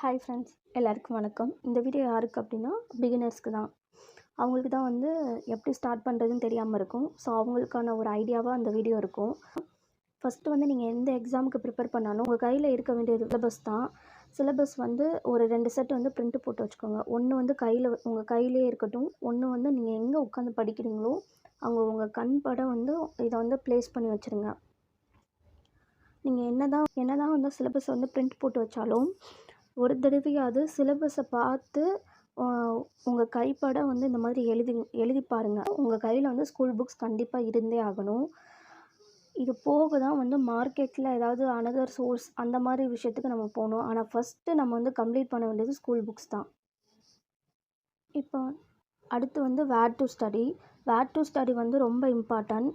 Hi friends எல்லாருக்கும் வணக்கம். இந்த வீடியோ யாருக்கு அப்படின்னா பிகினர்ஸ்க்கு தான். அவங்களுக்கு தான் வந்து எப்படி ஸ்டார்ட் பண்ணுறதுன்னு தெரியாமல் இருக்கும். ஸோ அவங்களுக்கான ஒரு ஐடியாவாக அந்த வீடியோ இருக்கும். ஃபஸ்ட்டு வந்து நீங்கள் எந்த எக்ஸாமுக்கு ப்ரிப்பேர் பண்ணாலும் உங்கள் கையில் இருக்க வேண்டியது சிலபஸ் தான். சிலபஸ் வந்து ஒரு ரெண்டு செட் வந்து பிரிண்ட்டு போட்டு வச்சுக்கோங்க. ஒன்று வந்து கையில் உங்கள் கையிலே இருக்கட்டும். ஒன்று வந்து நீங்கள் எங்கே உட்காந்து படிக்கிறீங்களோ அங்கே உங்கள் கண் படம் வந்து இதை வந்து ப்ளேஸ் பண்ணி வச்சுருங்க. நீங்கள் என்ன தான் என்ன தான் வந்து சிலபஸ் வந்து பிரிண்ட் போட்டு வச்சாலும் ஒரு தடவையாவது சிலபஸை பார்த்து உங்கள் கைப்பட வந்து இந்த மாதிரி எழுதி எழுதி பாருங்கள் உங்கள் கையில் வந்து ஸ்கூல் புக்ஸ் கண்டிப்பாக இருந்தே ஆகணும். இது போக தான் வந்து மார்க்கெட்டில் ஏதாவது அனதர் சோர்ஸ் அந்த மாதிரி விஷயத்துக்கு நம்ம போகணும். ஆனால் ஃபஸ்ட்டு நம்ம வந்து கம்ப்ளீட் பண்ண வேண்டியது ஸ்கூல் புக்ஸ் தான். இப்போ அடுத்து வந்து where to study where to study வந்து ரொம்ப இம்பார்ட்டன்ட்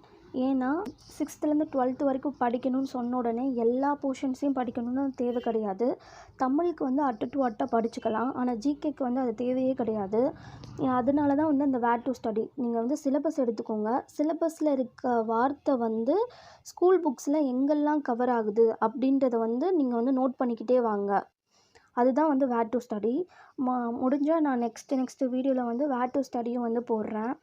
ஏன்னா சிக்ஸ்த்துலேருந்து டுவெல்த்து வரைக்கும் படிக்கணும்னு சொன்ன உடனே எல்லா போர்ஷன்ஸையும் படிக்கணும்னு தேவை கிடையாது. தமிழுக்கு வந்து அட்டு டு அட்டை படிச்சுக்கலாம். ஆனால் ஜிகேக்கு வந்து அது தேவையே கிடையாது. அதனால தான் வந்து அந்த வேர் டு ஸ்டடி நீங்கள் வந்து சிலபஸ் எடுத்துக்கோங்க. சிலபஸில் இருக்க வார்த்தை வந்து ஸ்கூல் புக்ஸில் எங்கெல்லாம் கவர் ஆகுது அப்படின்றத வந்து நீங்கள் வந்து நோட் பண்ணிக்கிட்டே வாங்க. அதுதான் வந்து வேர் டு ஸ்டடி மா முடிஞ்சால் நான் நெக்ஸ்ட்டு நெக்ஸ்ட்டு வீடியோவில் வந்து வேர் டு ஸ்டடியும் வந்து போடுறேன்.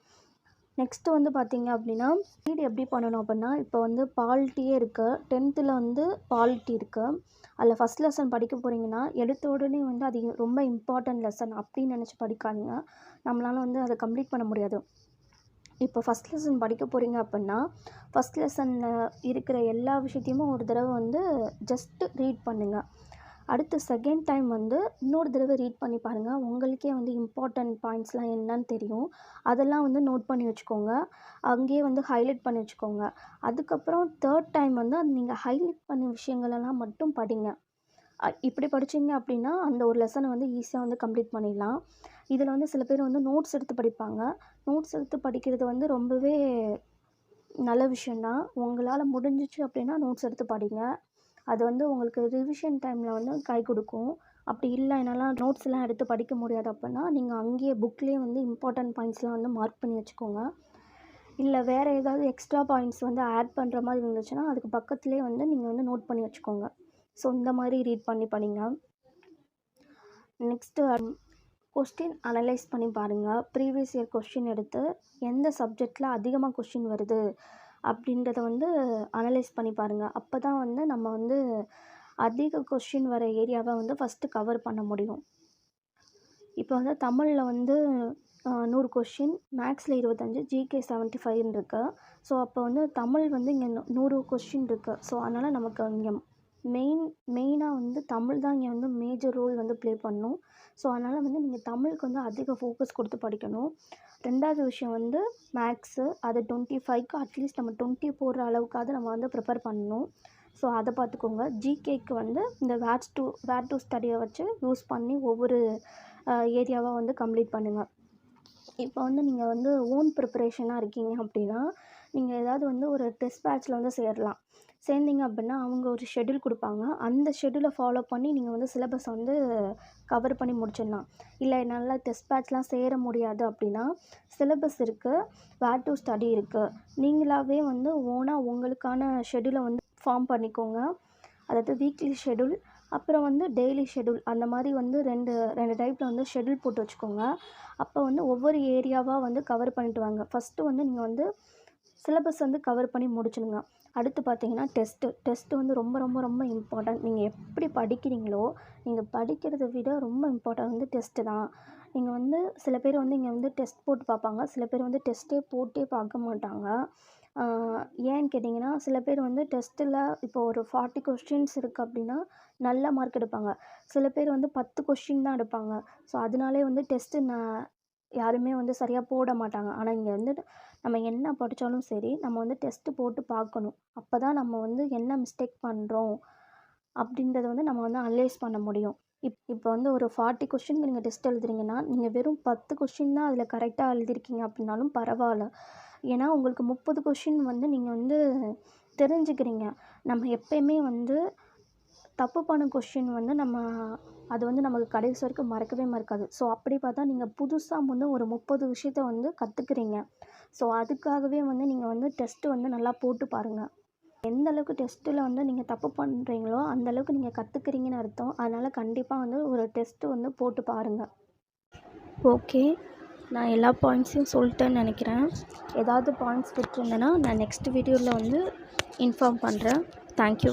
நெக்ஸ்ட்டு வந்து பார்த்திங்க அப்படின்னா ரீட் எப்படி பண்ணணும் அப்படின்னா இப்போ வந்து பால்ட்டியே இருக்குது டென்த்தில் வந்து பால்ட்டி இருக்குது அதில் ஃபஸ்ட் லெசன் படிக்க போகிறீங்கன்னா எடுத்த உடனே வந்து அது ரொம்ப இம்பார்ட்டன்ட் லெசன் அப்படின்னு நினச்சி படிக்காதீங்க. நம்மளால் வந்து அதை கம்ப்ளீட் பண்ண முடியாது. இப்போ ஃபஸ்ட் லெசன் படிக்க போகிறீங்க அப்படின்னா ஃபஸ்ட் லெசனில் இருக்கிற எல்லா விஷயத்தையுமே ஒரு தடவை வந்து ஜஸ்ட்டு ரீட் பண்ணுங்கள் அடுத்து செகண்ட் டைம் வந்து இன்னொரு தடவை ரீட் பண்ணி பாருங்கள் உங்களுக்கே வந்து இம்பார்ட்டண்ட் பாயிண்ட்ஸ்லாம் என்னன்னு தெரியும். அதெல்லாம் வந்து நோட் பண்ணி வச்சுக்கோங்க. அங்கேயே வந்து ஹைலைட் பண்ணி வச்சுக்கோங்க. அதுக்கப்புறம் தேர்ட் டைம் வந்து நீங்கள் ஹைலைட் பண்ண விஷயங்களெல்லாம் மட்டும் படிங்க. இப்படி படிச்சிங்க அப்படின்னா அந்த ஒரு லெசனை வந்து ஈஸியாக வந்து கம்ப்ளீட் பண்ணிடலாம். இதில் வந்து சில பேர் வந்து நோட்ஸ் எடுத்து படிப்பாங்க. நோட்ஸ் எடுத்து படிக்கிறது வந்து ரொம்பவே நல்ல விஷயந்தான் உங்களால் முடிஞ்சிச்சு அப்படின்னா நோட்ஸ் எடுத்து படிங்க. அது வந்து உங்களுக்கு ரிவிஷன் டைமில் வந்து கை கொடுக்கும். அப்படி இல்லை என்னால் நோட்ஸ்லாம் எடுத்து படிக்க முடியாது அப்படின்னா நீங்கள் அங்கேயே புக்லேயே வந்து இம்பார்ட்டன்ட் பாயிண்ட்ஸ்லாம் வந்து மார்க் பண்ணி வச்சுக்கோங்க. இல்லை வேறு ஏதாவது எக்ஸ்ட்ரா பாயிண்ட்ஸ் வந்து ஆட் பண்ணுற மாதிரி இருந்துச்சுன்னா அதுக்கு பக்கத்துலேயே வந்து நீங்கள் வந்து நோட் பண்ணி வச்சுக்கோங்க. ஸோ இந்த மாதிரி ரீட் பண்ணி படிங்க. நெக்ஸ்ட்டு கொஸ்டின் அனலைஸ் பண்ணி பாருங்கள் ப்ரீவியஸ் இயர் கொஸ்டின் எடுத்து எந்த சப்ஜெக்டில் அதிகமாக கொஸ்டின் வருது? அப்படின்றத வந்து அனலைஸ் பண்ணி பாருங்கள் அப்போ தான் வந்து நம்ம வந்து அதிக கொஷின் வர ஏரியாவை வந்து ஃபஸ்ட்டு கவர் பண்ண முடியும். இப்போ வந்து தமிழில் வந்து நூறு கொஷின் மேக்ஸில் இருபத்தஞ்சி ஜிகே செவன்ட்டி ஃபைவ்னு இருக்குது ஸோ அப்போ வந்து தமிழ் வந்து இங்கே நூறு கொஷின் இருக்குது ஸோ அதனால் நமக்கு இங்கே மெயின் மெயினாக வந்து தமிழ் தான் இங்கே வந்து மேஜர் ரோல் வந்து ப்ளே பண்ணும். ஸோ அதனால் வந்து நீங்கள் தமிழுக்கு வந்து அதிக ஃபோக்கஸ் கொடுத்து படிக்கணும். ரெண்டாவது விஷயம் வந்து மேக்ஸு அது டுவெண்ட்டி ஃபைவ்க்கு அட்லீஸ்ட் நம்ம டுவெண்ட்டி போடுற அளவுக்காவது நம்ம வந்து ப்ரிப்பேர் பண்ணணும். ஸோ அதை பார்த்துக்கோங்க. ஜிகேக்கு வந்து இந்த வேட்ஸ் டூ வேட் டூ ஸ்டடியை வச்சு யூஸ் பண்ணி ஒவ்வொரு ஏரியாவாக வந்து கம்ப்ளீட் பண்ணுங்கள் இப்போ வந்து நீங்கள் வந்து ஓன் ப்ரிப்பரேஷனாக இருக்கீங்க அப்படின்னா நீங்கள் ஏதாவது வந்து ஒரு டெஸ்ட் பேட்ச்சில் வந்து சேரலாம். சேர்ந்தீங்க அப்படின்னா அவங்க ஒரு ஷெட்யூல் கொடுப்பாங்க. அந்த ஷெட்யூலை ஃபாலோ பண்ணி நீங்கள் வந்து சிலபஸ் வந்து கவர் பண்ணி முடிச்சிடலாம். இல்லை என்னால் டெஸ்ட் பேட்ச்லாம் சேர முடியாது அப்படின்னா சிலபஸ் இருக்குது வேர் டு ஸ்டடி இருக்குது நீங்களாகவே வந்து ஓனாக உங்களுக்கான ஷெட்யூலை வந்து ஃபார்ம் பண்ணிக்கோங்க. அதாவது வீக்லி ஷெட்யூல் அப்புறம் வந்து டெய்லி ஷெட்யூல் அந்த மாதிரி வந்து ரெண்டு ரெண்டு டைப்பில் வந்து ஷெட்யூல் போட்டு வச்சுக்கோங்க. அப்போ வந்து ஒவ்வொரு ஏரியாவாக வந்து கவர் பண்ணிட்டு வாங்க. ஃபஸ்ட்டு வந்து நீங்கள் வந்து சிலபஸ் வந்து கவர் பண்ணி முடிச்சிடுங்க. அடுத்து பார்த்தீங்கன்னா டெஸ்ட்டு டெஸ்ட்டு வந்து ரொம்ப ரொம்ப ரொம்ப இம்பார்ட்டன்ட் நீங்கள் எப்படி படிக்கிறீங்களோ நீங்கள் படிக்கிறத விட ரொம்ப இம்பார்ட்டன்ட் வந்து டெஸ்ட்டு தான். நீங்கள் வந்து சில பேர் வந்து இங்கே வந்து டெஸ்ட் போட்டு பார்ப்பாங்க. சில பேர் வந்து டெஸ்ட்டே போட்டே பார்க்க மாட்டாங்க. ஏன்னு கேட்டிங்கன்னா சில பேர் வந்து டெஸ்ட்டில் இப்போ ஒரு ஃபார்ட்டி கொஸ்டின்ஸ் இருக்குது அப்படின்னா நல்ல மார்க் எடுப்பாங்க. சில பேர் வந்து பத்து கொஸ்டின் தான் எடுப்பாங்க. ஸோ அதனாலே வந்து டெஸ்ட்டு நான் யாருமே வந்து சரியாக போட மாட்டாங்க. ஆனால் இங்கே வந்து நம்ம என்ன படித்தாலும் சரி நம்ம வந்து டெஸ்ட்டு போட்டு பார்க்கணும். அப்போ தான் நம்ம வந்து என்ன மிஸ்டேக் பண்ணுறோம் அப்படின்றத வந்து நம்ம வந்து அனலைஸ் பண்ண முடியும். இப் இப்போ வந்து ஒரு ஃபார்ட்டி கொஸ்டினுக்கு நீங்கள் டெஸ்ட் எழுதுறீங்கன்னா நீங்கள் வெறும் பத்து கொஷின் தான் அதில் கரெக்டாக எழுதிருக்கீங்க அப்படின்னாலும் பரவாயில்ல. ஏன்னா உங்களுக்கு முப்பது கொஷின் வந்து நீங்கள் வந்து தெரிஞ்சுக்கிறீங்க. நம்ம எப்பயுமே வந்து தப்பு பண்ண கொஷின் வந்து நம்ம அது வந்து நமக்கு கடைசி வரைக்கும் மறக்கவே மறக்காது. ஸோ அப்படி பார்த்தா நீங்கள் புதுசாக வந்து ஒரு முப்பது விஷயத்த வந்து கற்றுக்குறீங்க ஸோ அதுக்காகவே வந்து நீங்கள் வந்து டெஸ்ட்டு வந்து நல்லா போட்டு பாருங்கள் எந்த அளவுக்கு டெஸ்ட்டில் வந்து நீங்கள் தப்பு பண்ணுறீங்களோ அந்தளவுக்கு நீங்கள் கற்றுக்குறீங்கன்னு அர்த்தம். அதனால் கண்டிப்பாக வந்து ஒரு டெஸ்ட்டு வந்து போட்டு பாருங்கள் ஓகே நான் எல்லா பாயிண்ட்ஸையும் சொல்லிட்டேன்னு நினைக்கிறேன். ஏதாவது பாயிண்ட்ஸ் விட்டுருந்தேன்னா நான் நெக்ஸ்ட் வீடியோவில் வந்து இன்ஃபார்ம் பண்ணுறேன் தேங்க்யூ